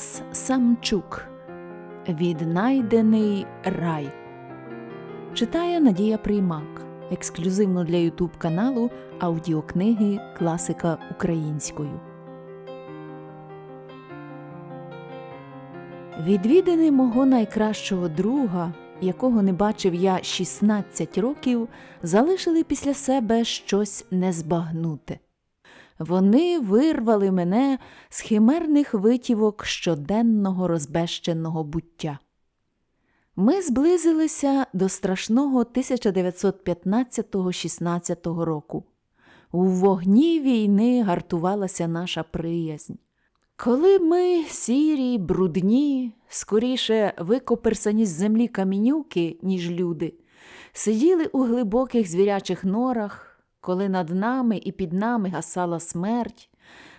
Тарас Самчук Віднайдений рай читає Надія Приймак ексклюзивно для Ютуб каналу аудіокниги Класика українською. Відвідини мого найкращого друга, якого не бачив я 16 років, залишили після себе щось незбагнуте. Вони вирвали мене з химерних витівок щоденного розбещеного буття. Ми зблизилися до страшного 1915-16 року. У вогні війни гартувалася наша приязнь. Коли ми, сірі, брудні, скоріше викоперсані з землі камінюки, ніж люди, сиділи у глибоких звірячих норах, коли над нами і під нами гасала смерть,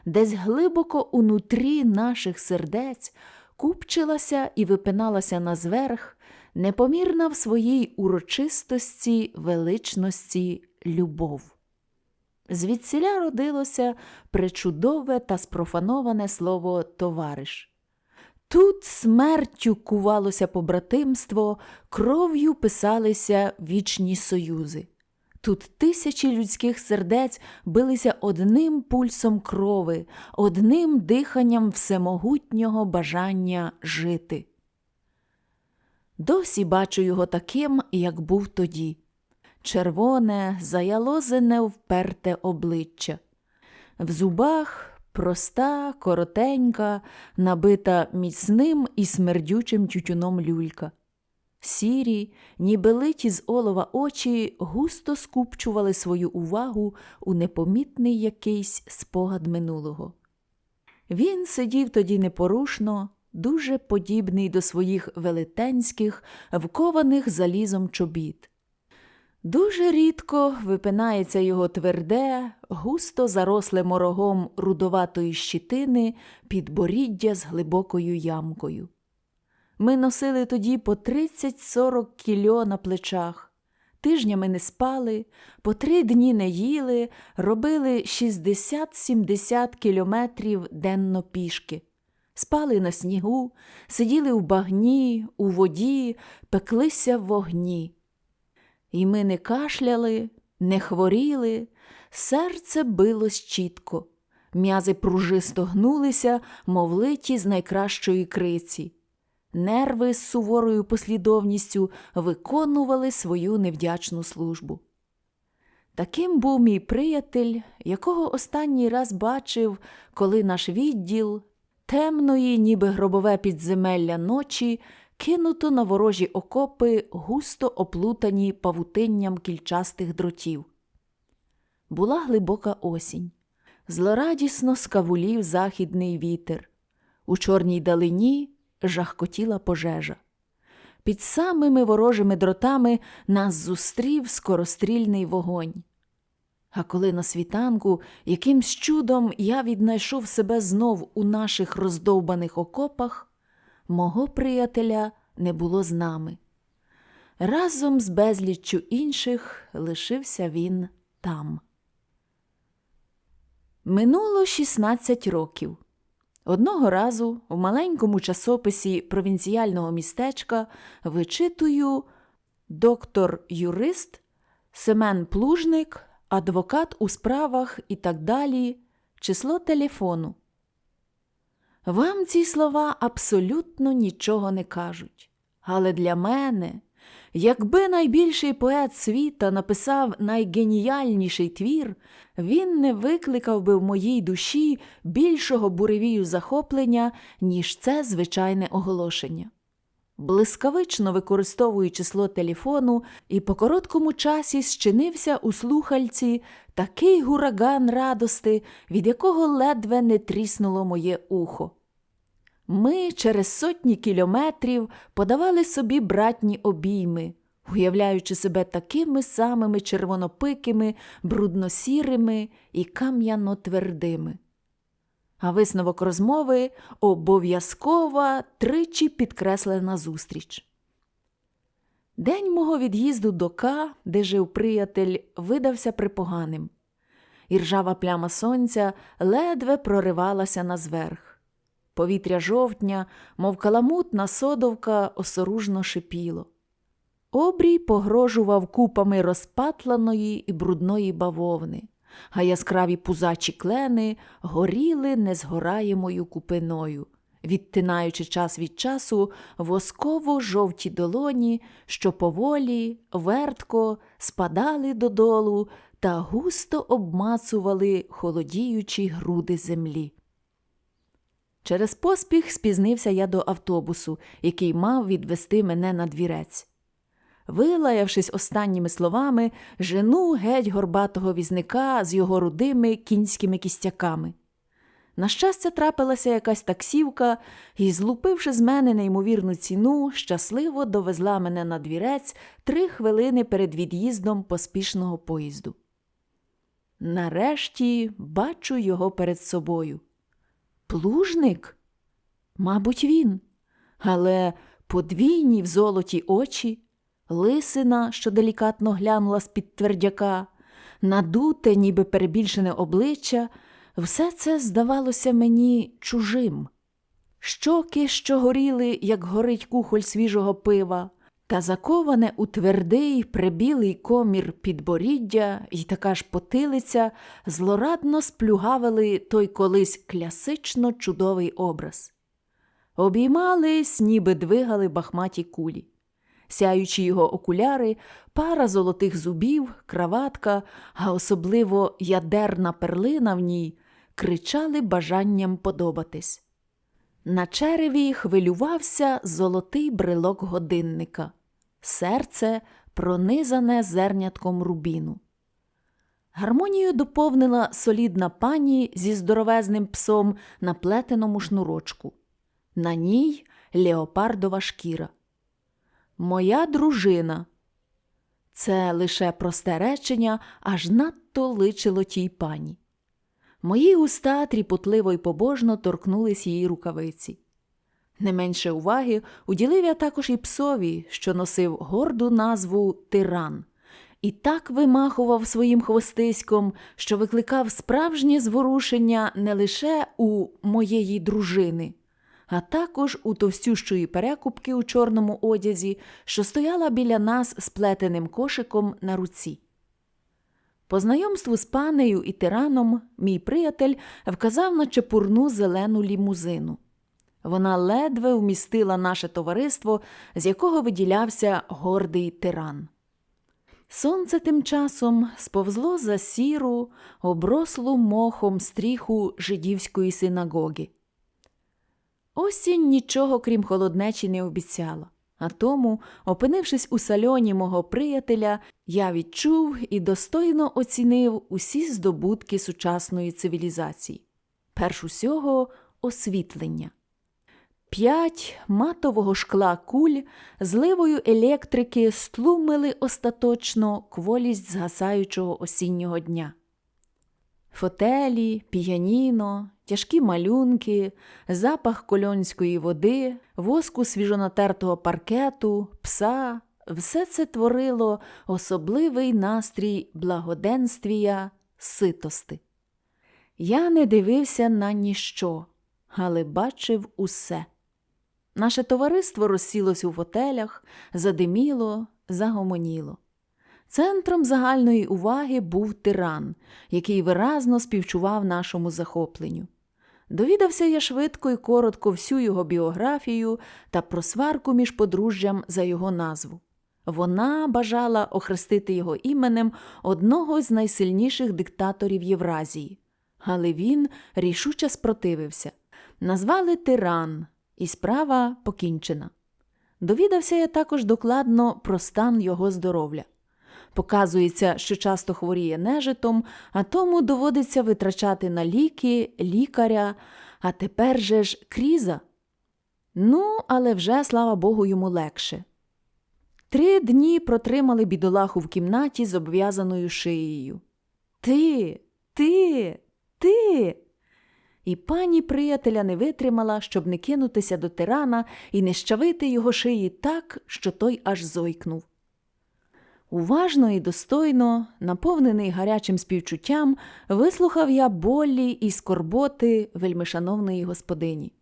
десь глибоко унутрі наших сердець купчилася і випиналася на зверх, непомірна в своїй урочистості, величності любов. Звідсіля родилося пречудове та спрофановане слово товариш. Тут смертю кувалося побратимство, кров'ю писалися вічні союзи. Тут тисячі людських сердець билися одним пульсом крови, одним диханням всемогутнього бажання жити. Досі бачу його таким, як був тоді червоне, заялозене вперте обличчя. В зубах проста, коротенька, набита міцним і смердючим тютюном люлька. Сірі, ніби литі з олова очі густо скупчували свою увагу у непомітний якийсь спогад минулого. Він сидів тоді непорушно, дуже подібний до своїх велетенських, вкованих залізом чобіт. Дуже рідко випинається його тверде, густо заросле морогом рудоватої щитини підборіддя з глибокою ямкою. Ми носили тоді по 30-40 кільо на плечах, тижнями не спали, по три дні не їли, робили 60-70 кілометрів денно пішки. Спали на снігу, сиділи в багні, у воді, пеклися в вогні. І ми не кашляли, не хворіли, серце билось чітко, м'язи пружисто гнулися, мов литі з найкращої криці. Нерви з суворою послідовністю виконували свою невдячну службу. Таким був мій приятель, якого останній раз бачив, коли наш відділ темної, ніби гробове підземелля ночі, кинуто на ворожі окопи, густо оплутані павутинням кільчастих дротів. Була глибока осінь. Злорадісно скавулів західний вітер. У чорній далині жахкотіла пожежа. Під самими ворожими дротами нас зустрів скорострільний вогонь. А коли на світанку якимсь чудом я віднайшов себе знов у наших роздовбаних окопах, мого приятеля не було з нами. Разом з безліччю інших лишився він там. Минуло 16 років. Одного разу в маленькому часописі провінціального містечка вичитую доктор юрист, Семен Плужник, адвокат у справах і так далі, число телефону. Вам ці слова абсолютно нічого не кажуть. Але для мене, якби найбільший поет світа написав найгеніальніший твір, він не викликав би в моїй душі більшого буревію захоплення, ніж це звичайне оголошення. Блискавично використовуючи число телефону, і по короткому часі зчинився у слухальці такий гураган радости, від якого ледве не тріснуло моє ухо. Ми через сотні кілометрів подавали собі братні обійми, уявляючи себе такими самими червонопикими, брудносірими і кам'яно-твердими. А висновок розмови обов'язкова тричі підкреслена зустріч. День мого від'їзду до К, де жив приятель, видався припоганим. І ржава пляма сонця ледве проривалася на зверх. Повітря жовтня, мов каламутна содовка, осоружно шипіло. Обрій погрожував купами розпатланої і брудної бавовни, а яскраві пузачі клени горіли незгораємою купиною, відтинаючи час від часу восково жовті долоні, що поволі, вертко спадали додолу та густо обмацували холодіючі груди землі. Через поспіх спізнився я до автобусу, який мав відвести мене на двірець. Вилаявшись останніми словами, жену геть горбатого візника з його рудими кінськими кістяками. На щастя, трапилася якась таксівка і, злупивши з мене неймовірну ціну, щасливо довезла мене на двірець три хвилини перед від'їздом поспішного поїзду. Нарешті бачу його перед собою. Плужник? Мабуть, він, але подвійні в золоті очі, лисина, що делікатно глянула з-під твердяка, надуте, ніби перебільшене обличчя, все це здавалося мені чужим. Щоки, що горіли, як горить кухоль свіжого пива, та заковане у твердий прибілий комір підборіддя і така ж потилиця злорадно сплюгавили той колись класично чудовий образ. Обіймались, ніби двигали бахматі кулі. Сяючи його окуляри, пара золотих зубів, краватка, а особливо ядерна перлина в ній, кричали бажанням подобатись. На череві хвилювався золотий брелок годинника, серце пронизане зернятком рубіну. Гармонію доповнила солідна пані зі здоровезним псом на плетеному шнурочку. На ній леопардова шкіра. Моя дружина. Це лише просте речення, аж надто личило тій пані. Мої уста тріпотливо й побожно торкнулись її рукавиці. Не менше уваги уділив я також і псові, що носив горду назву тиран, і так вимахував своїм хвостиськом, що викликав справжнє зворушення не лише у моєї дружини, а також у товстющої перекупки у чорному одязі, що стояла біля нас з плетеним кошиком на руці. По знайомству з панею і тираном мій приятель вказав на чепурну зелену лімузину. Вона ледве вмістила наше товариство, з якого виділявся гордий тиран. Сонце тим часом сповзло за сіру, оброслу мохом стріху жидівської синагоги. Осінь нічого, крім холоднечі, не обіцяла. А тому, опинившись у сальоні мого приятеля, я відчув і достойно оцінив усі здобутки сучасної цивілізації. Перш усього освітлення. П'ять матового шкла куль зливою електрики стлумили остаточно кволість згасаючого осіннього дня. Фотелі, піяніно, тяжкі малюнки, запах кольонської води, воску свіжонатертого паркету, пса все це творило особливий настрій благоденствія, ситости. Я не дивився на ніщо, але бачив усе. Наше товариство розсілось у фотелях, задиміло, загомоніло. Центром загальної уваги був тиран, який виразно співчував нашому захопленню. Довідався я швидко і коротко всю його біографію та про сварку між подружжям за його назву. Вона бажала охрестити його іменем одного з найсильніших диктаторів Євразії, але він рішуче спротивився. Назвали тиран, і справа покінчена. Довідався я також докладно про стан його здоров'я. Показується, що часто хворіє нежитом, а тому доводиться витрачати на ліки, лікаря, а тепер же ж кріза. Ну, але вже, слава Богу, йому легше. Три дні протримали бідолаху в кімнаті з обв'язаною шиєю. Ти, ти, ти. І пані приятеля не витримала, щоб не кинутися до тирана і не щавити його шиї так, що той аж зойкнув. Уважно і достойно, наповнений гарячим співчуттям, вислухав я болі і скорботи вельмишановної господині.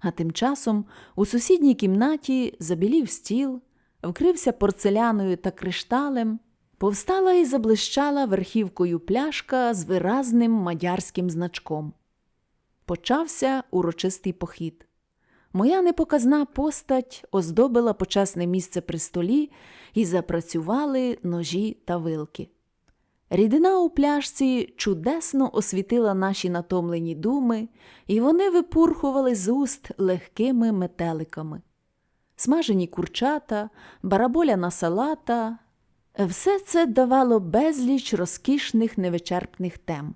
А тим часом у сусідній кімнаті забілів стіл, вкрився порцеляною та кришталем, повстала і заблищала верхівкою пляшка з виразним мадярським значком. Почався урочистий похід. Моя непоказна постать оздобила почесне місце при столі і запрацювали ножі та вилки. Рідина у пляшці чудесно освітила наші натомлені думи, і вони випурхували з уст легкими метеликами. Смажені курчата, бараболяна салата все це давало безліч розкішних невичерпних тем.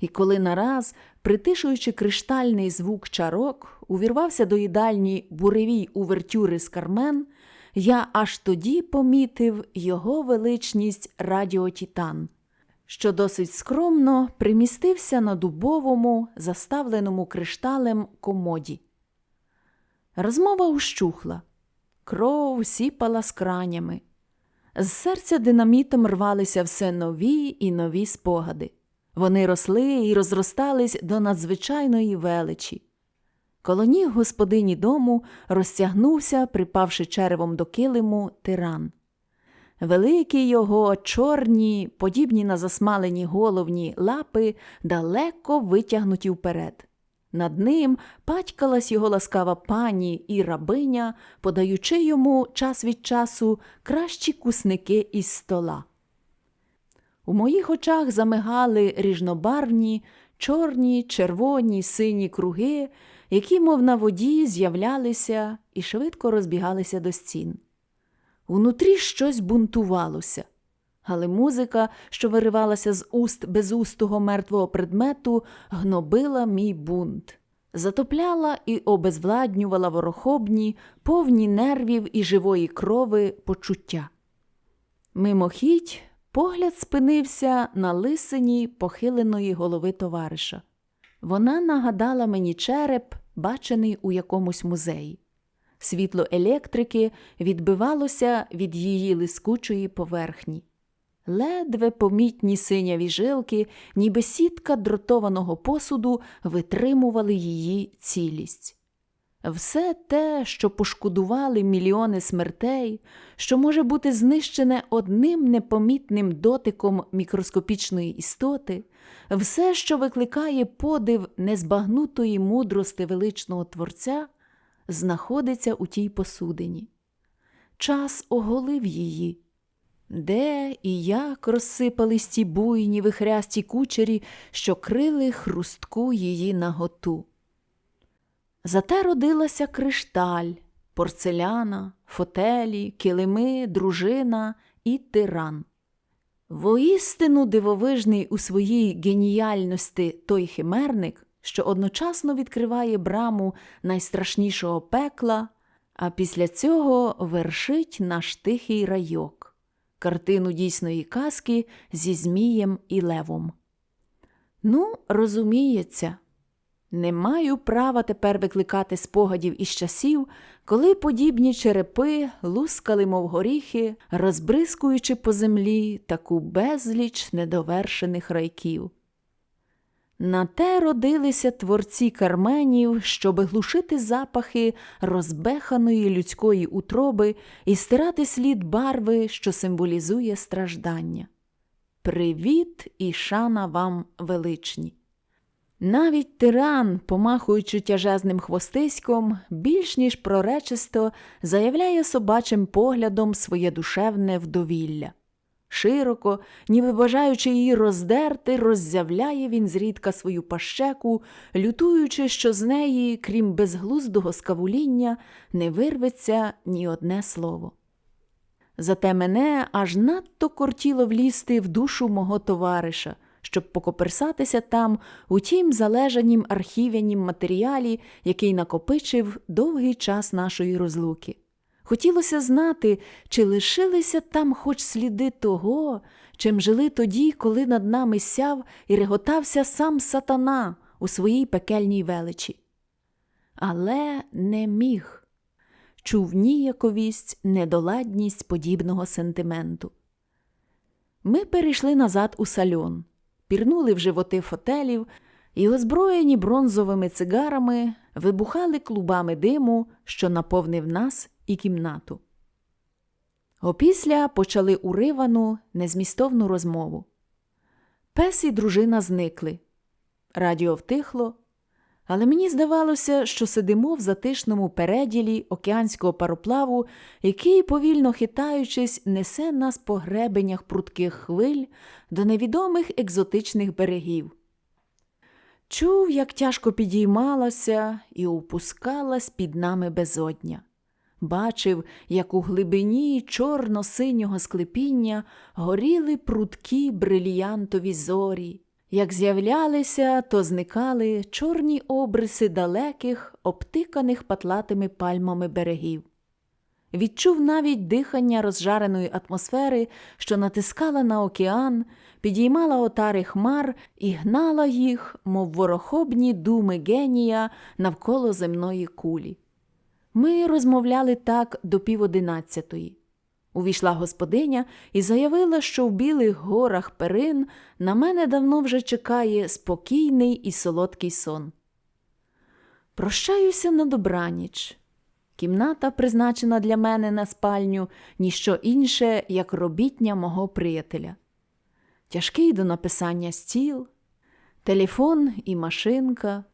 І коли нараз, притишуючи криштальний звук чарок, увірвався до їдальні буревій увертюри з Кармен, я аж тоді помітив його величність Радіотітан, що досить скромно примістився на дубовому, заставленому кришталем комоді. Розмова ущухла, кров сіпала скранями. З серця динамітом рвалися все нові і нові спогади. Вони росли і розростались до надзвичайної величі. Коло ніг господині дому розтягнувся, припавши черевом до килиму, тиран. Великі його чорні, подібні на засмалені головні лапи, далеко витягнуті вперед. Над ним патькалась його ласкава пані і рабиня, подаючи йому час від часу кращі кусники із стола. У моїх очах замигали ріжнобарвні, чорні, червоні, сині круги, які, мов на воді, з'являлися і швидко розбігалися до стін. Унутрі щось бунтувалося, але музика, що виривалася з уст безустого мертвого предмету, гнобила мій бунт, затопляла і обезвладнювала ворохобні, повні нервів і живої крови почуття. Мимохідь Погляд спинився на лисині похиленої голови товариша. Вона нагадала мені череп, бачений у якомусь музеї. Світло електрики відбивалося від її лискучої поверхні. Ледве помітні синяві жилки, ніби сітка дротованого посуду, витримували її цілість. Все те, що пошкодували мільйони смертей, що може бути знищене одним непомітним дотиком мікроскопічної істоти, все, що викликає подив незбагнутої мудрости величного Творця, знаходиться у тій посудині. Час оголив її. Де і як розсипались ті буйні вихрясті кучері, що крили хрустку її наготу. Зате родилася кришталь, порцеляна, фотелі, килими, дружина і тиран. Воістину дивовижний у своїй геніальності той химерник, що одночасно відкриває браму найстрашнішого пекла, а після цього вершить наш тихий райок, картину дійсної казки зі Змієм і Левом. Ну, розуміється. Не маю права тепер викликати спогадів із часів, коли подібні черепи лускали, мов горіхи, розбризкуючи по землі таку безліч недовершених райків. На те родилися творці карменів, щоби глушити запахи розбеханої людської утроби і стирати слід барви, що символізує страждання. Привіт і шана вам величні! Навіть тиран, помахуючи тяжезним хвостиськом, більш ніж проречисто заявляє собачим поглядом своє душевне вдовілля. Широко, ніби бажаючи її роздерти, роззявляє він зрідка свою пащеку, лютуючи, що з неї, крім безглуздого скавуління, не вирветься ні одне слово. Зате мене аж надто кортіло влізти в душу мого товариша щоб покоперсатися там у тім залежанім архівянім матеріалі, який накопичив довгий час нашої розлуки. Хотілося знати, чи лишилися там хоч сліди того, чим жили тоді, коли над нами сяв і реготався сам сатана у своїй пекельній величі. Але не міг. Чув ніяковість, недоладність подібного сентименту. Ми перейшли назад у сальон пірнули в животи фотелів, і, озброєні бронзовими цигарами, вибухали клубами диму, що наповнив нас і кімнату. Опісля почали уривану, незмістовну розмову. Пес і дружина зникли. Радіо втихло, але мені здавалося, що сидимо в затишному переділі океанського пароплаву, який, повільно хитаючись, несе нас по гребенях прудких хвиль до невідомих екзотичних берегів. Чув, як тяжко підіймалася і опускалась під нами безодня. Бачив, як у глибині чорно-синього склепіння горіли прудкі брильянтові зорі, як з'являлися, то зникали чорні обриси далеких, обтиканих патлатими пальмами берегів. Відчув навіть дихання розжареної атмосфери, що натискала на океан, підіймала отари хмар і гнала їх, мов ворохобні думи генія навколо земної кулі. Ми розмовляли так до пів одинадцятої. Увійшла господиня і заявила, що в білих горах перин на мене давно вже чекає спокійний і солодкий сон. Прощаюся на добраніч. Кімната, призначена для мене на спальню, ніщо інше, як робітня мого приятеля. Тяжкий до написання стіл, телефон і машинка.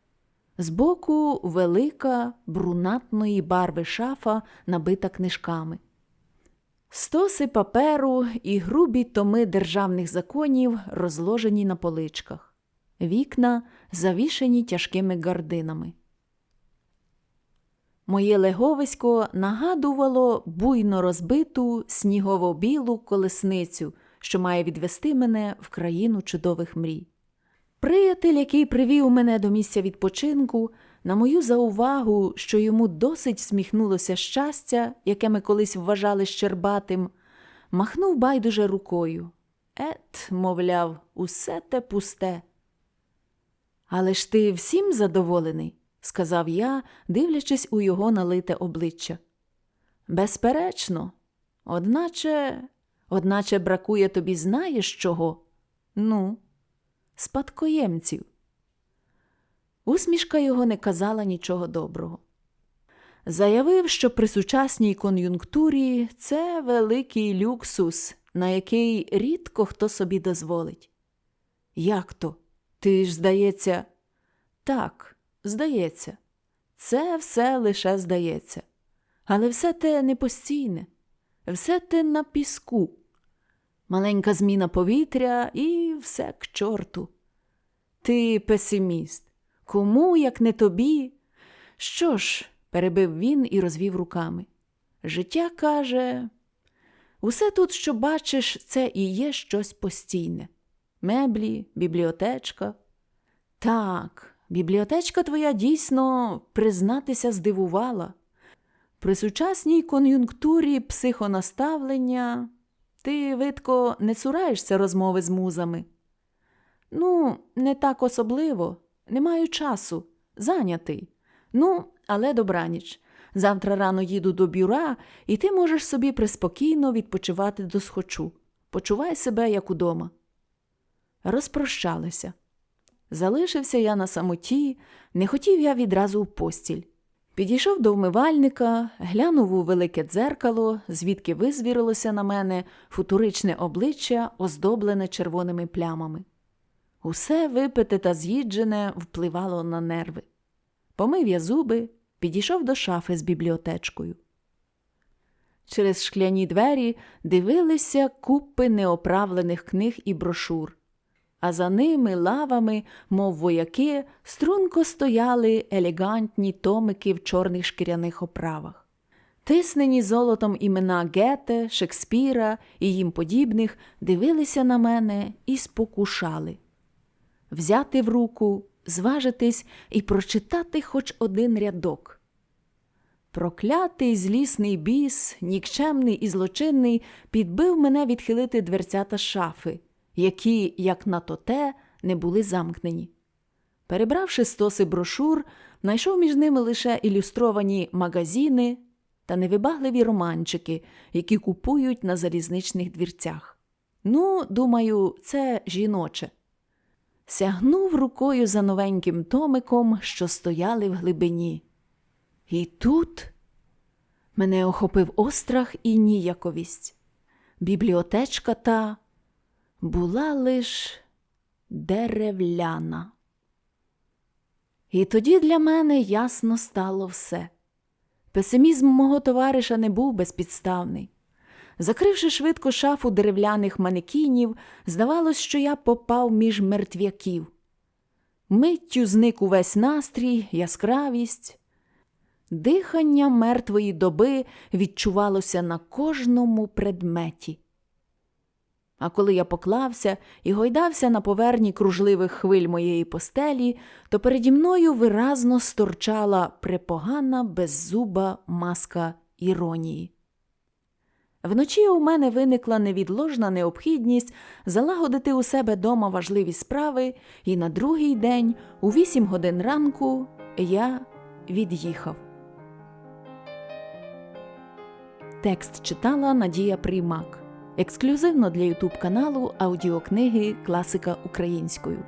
Збоку велика брунатної барви шафа, набита книжками. Стоси паперу і грубі томи державних законів розложені на поличках, вікна завішені тяжкими гардинами. Моє леговисько нагадувало буйно розбиту снігово-білу колесницю, що має відвести мене в країну чудових мрій. Приятель, який привів мене до місця відпочинку, на мою заувагу, що йому досить сміхнулося щастя, яке ми колись вважали щербатим, махнув байдуже рукою. Ет, мовляв, усе те пусте. Але ж ти всім задоволений, сказав я, дивлячись у його налите обличчя. Безперечно, одначе, одначе бракує тобі знаєш чого? Ну, спадкоємців. Усмішка його не казала нічого доброго. Заявив, що при сучасній кон'юнктурі це великий люксус, на який рідко хто собі дозволить. Як то? Ти ж, здається, так, здається, це все лише здається. Але все те не постійне, все те на піску. Маленька зміна повітря і все к чорту. Ти песиміст. Кому, як не тобі? Що ж, перебив він і розвів руками. Життя каже, усе тут, що бачиш, це і є щось постійне. Меблі, бібліотечка. Так, бібліотечка твоя дійсно, признатися, здивувала. При сучасній кон'юнктурі психонаставлення ти, видко, не цураєшся розмови з музами. Ну, не так особливо. Не маю часу, зайнятий. Ну, але добраніч. Завтра рано їду до бюра, і ти можеш собі приспокійно відпочивати до схочу. Почувай себе, як удома. Розпрощалися. Залишився я на самоті, не хотів я відразу в постіль. Підійшов до вмивальника, глянув у велике дзеркало, звідки визвірилося на мене футуричне обличчя, оздоблене червоними плямами. Усе випите та з'їджене впливало на нерви. Помив я зуби, підійшов до шафи з бібліотечкою. Через шкляні двері дивилися купи неоправлених книг і брошур, а за ними лавами, мов вояки, струнко стояли елегантні томики в чорних шкіряних оправах. Тиснені золотом імена Гете, Шекспіра і їм подібних дивилися на мене і спокушали взяти в руку, зважитись і прочитати хоч один рядок. Проклятий злісний біс, нікчемний і злочинний, підбив мене відхилити дверцята шафи, які, як на то те, не були замкнені. Перебравши стоси брошур, знайшов між ними лише ілюстровані магазини та невибагливі романчики, які купують на залізничних двірцях. Ну, думаю, це жіноче. Сягнув рукою за новеньким томиком, що стояли в глибині. І тут мене охопив острах і ніяковість. Бібліотечка та була лиш деревляна. І тоді для мене ясно стало все. Песимізм мого товариша не був безпідставний. Закривши швидко шафу деревляних манекінів, здавалось, що я попав між мертвяків. Миттю зник увесь настрій, яскравість. Дихання мертвої доби відчувалося на кожному предметі. А коли я поклався і гойдався на поверні кружливих хвиль моєї постелі, то переді мною виразно сторчала препогана беззуба маска іронії. Вночі у мене виникла невідложна необхідність залагодити у себе дома важливі справи, і на другий день, у вісім годин ранку, я від'їхав. Текст читала Надія Приймак. Ексклюзивно для Ютуб каналу аудіокниги Класика українською.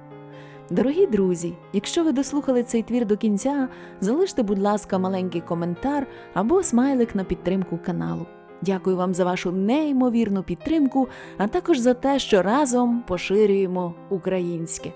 Дорогі друзі, якщо ви дослухали цей твір до кінця, залиште, будь ласка, маленький коментар або смайлик на підтримку каналу. Дякую вам за вашу неймовірну підтримку, а також за те, що разом поширюємо українське.